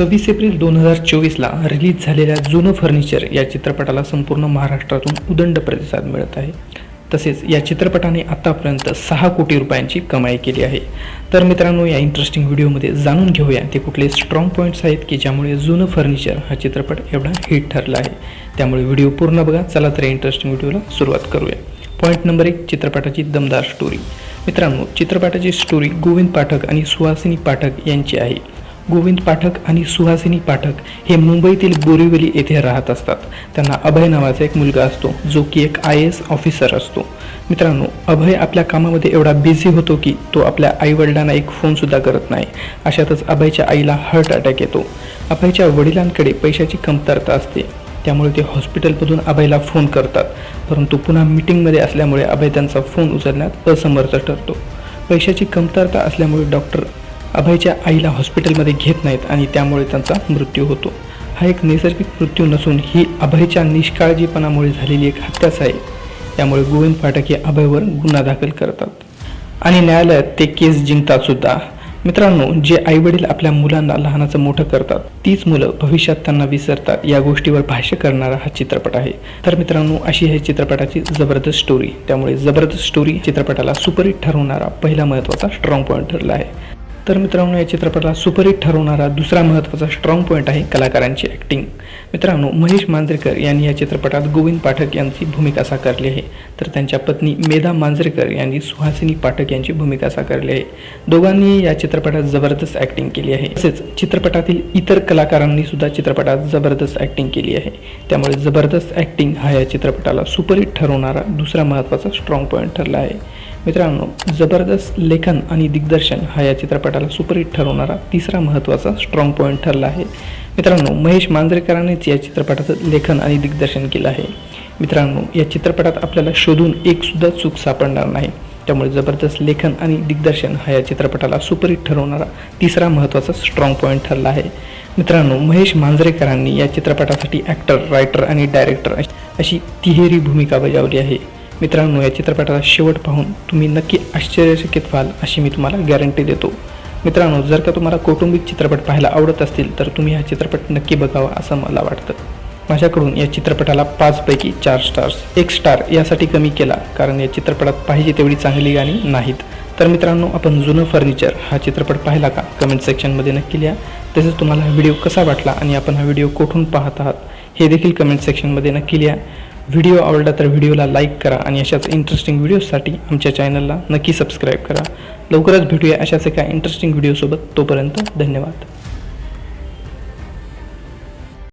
सव्वीस एप्रिल दोन हजार चोवीसला रिलीज झालेल्या जुनं फर्निचर या चित्रपटाला संपूर्ण महाराष्ट्रातून उदंड प्रतिसाद मिळत आहे. तसेच या चित्रपटाने आतापर्यंत सहा कोटी रुपयांची कमाई केली आहे. तर मित्रांनो या इंटरेस्टिंग व्हिडिओमध्ये जाणून घेऊया ते कुठले स्ट्रॉंग पॉईंट्स आहेत की ज्यामुळे जुनं फर्निचर हा चित्रपट एवढा हिट ठरला आहे. त्यामुळे व्हिडिओ पूर्ण बघा. चला तर या इंटरेस्टिंग व्हिडिओला सुरुवात करूया. पॉईंट नंबर एक चित्रपटाची दमदार स्टोरी मित्रांनो चित्रपटाची स्टोरी गोविंद पाठक आणि सुहासिनी पाठक यांची आहे. गोविंद पाठक आणि सुहासिनी पाठक हे मुंबईतील बोरिवली येथे राहत असतात. त्यांना अभय नावाचा एक मुलगा असतो जो की एक आय एस ऑफिसर असतो. मित्रांनो अभय आपल्या कामामध्ये एवढा बिझी होतो की तो आपल्या आईवडिलांना एक फोनसुद्धा करत नाही. अशातच अभयच्या आईला हार्ट अटॅक येतो. अभयच्या वडिलांकडे पैशाची कमतरता असते. त्यामुळे ते हॉस्पिटलमधून अभयला फोन करतात. परंतु पुन्हा मीटिंगमध्ये असल्यामुळे अभय त्यांचा फोन उचलण्यात असमर्थ ठरतो. पैशाची कमतरता असल्यामुळे डॉक्टर अभयच्या आईला हॉस्पिटलमध्ये घेत नाहीत आणि त्यामुळे त्यांचा मृत्यू होतो. हा एक नैसर्गिक मृत्यू नसून ही अभयच्या निष्काळजीपणामुळे झालेली एक हत्याच आहे त्यामुळे गोविंद फाटक हे अभयवर गुन्हा दाखल करतात. आणि न्यायालयात ते केस जिंकतात सुद्धा. मित्रांनो जे आईवडील आपल्या मुलांना लहानाचं मोठं करतात तीच मुलं भविष्यात त्यांना विसरतात या गोष्टीवर भाष्य करणारा हा चित्रपट आहे. तर मित्रांनो अशी आहे चित्रपटाची जबरदस्त स्टोरी त्यामुळे जबरदस्त स्टोरी चित्रपटाला सुपरहिट ठरवणारा पहिला महत्त्वाचा स्ट्रॉंग पॉईंट ठरला आहे. तर मित्रांनो या चित्रपटाला सुपरहिट ठरवणारा दुसरा महत्त्वाचा स्ट्रॉंग पॉईंट आहे कलाकारांची ॲक्टिंग मित्रांनो महेश मांजरेकर यांनी या चित्रपटात गोविंद पाठक यांची भूमिका साकारली आहे. तर त्यांच्या पत्नी मेधा मांजरेकर यांनी सुहासिनी पाठक यांची भूमिका साकारली आहे. दोघांनी या चित्रपटात जबरदस्त ॲक्टिंग केली आहे. तसेच चित्रपटातील इतर कलाकारांनी सुद्धा चित्रपटात जबरदस्त ॲक्टिंग केली आहे. त्यामुळे जबरदस्त ॲक्टिंग हा या चित्रपटाला सुपरहिट ठरवणारा दुसरा महत्त्वाचा स्ट्रॉंग पॉईंट ठरला आहे. मित्रांनो जबरदस्त लेखन आणि दिग्दर्शन हा या चित्रपटाला सुपरहिट ठरवणारा तिसरा महत्त्वाचा स्ट्रॉंग पॉईंट ठरला आहे. मित्रांनो महेश मांजरेकरांनीच या चित्रपटाचं लेखन आणि दिग्दर्शन केलं आहे. मित्रांनो या चित्रपटात आपल्याला शोधून एकसुद्धा चूक सापडणार नाही. त्यामुळे जबरदस्त लेखन आणि दिग्दर्शन हा या चित्रपटाला सुपरहिट ठरवणारा तिसरा महत्त्वाचा स्ट्रॉंग पॉईंट ठरला आहे. मित्रांनो महेश मांजरेकरांनी या चित्रपटासाठी ॲक्टर रायटर आणि डायरेक्टर अशी तिहेरी भूमिका बजावली आहे. मित्रांनो या चित्रपटाचा शेवट पाहून तुम्ही नक्की आश्चर्यचकित व्हाल अशी मी तुम्हाला गॅरंटी देतो. मित्रांनो जर का तुम्हाला कौटुंबिक चित्रपट पाहायला आवडत असतील तर तुम्ही हा चित्रपट नक्की बघावा असं मला वाटतं. माझ्याकडून या चित्रपटाला पाचपैकी चार स्टार्स एक स्टार यासाठी कमी केला कारण या चित्रपटात पाहिजे तेवढी चांगली गाणी नाहीत. तर मित्रांनो आपण जुनं फर्निचर हा चित्रपट पाहिला का? कमेंट सेक्शनमध्ये नक्की लिहा. तसेच तुम्हाला हा व्हिडिओ कसा वाटला आणि आपण हा व्हिडिओ कुठून पाहत आहात हे देखील कमेंट सेक्शनमध्ये नक्की लिहा. व्हिडिओ आवडला तर व्हिडिओला लाईक करा आणि अशाच इंटरेस्टिंग व्हिडिओसाठी आमच्या चॅनलला नक्की सबस्क्राईब करा. लवकरच भेटूया अशाच एका इंटरेस्टिंग व्हिडिओसोबत तोपर्यंत धन्यवाद.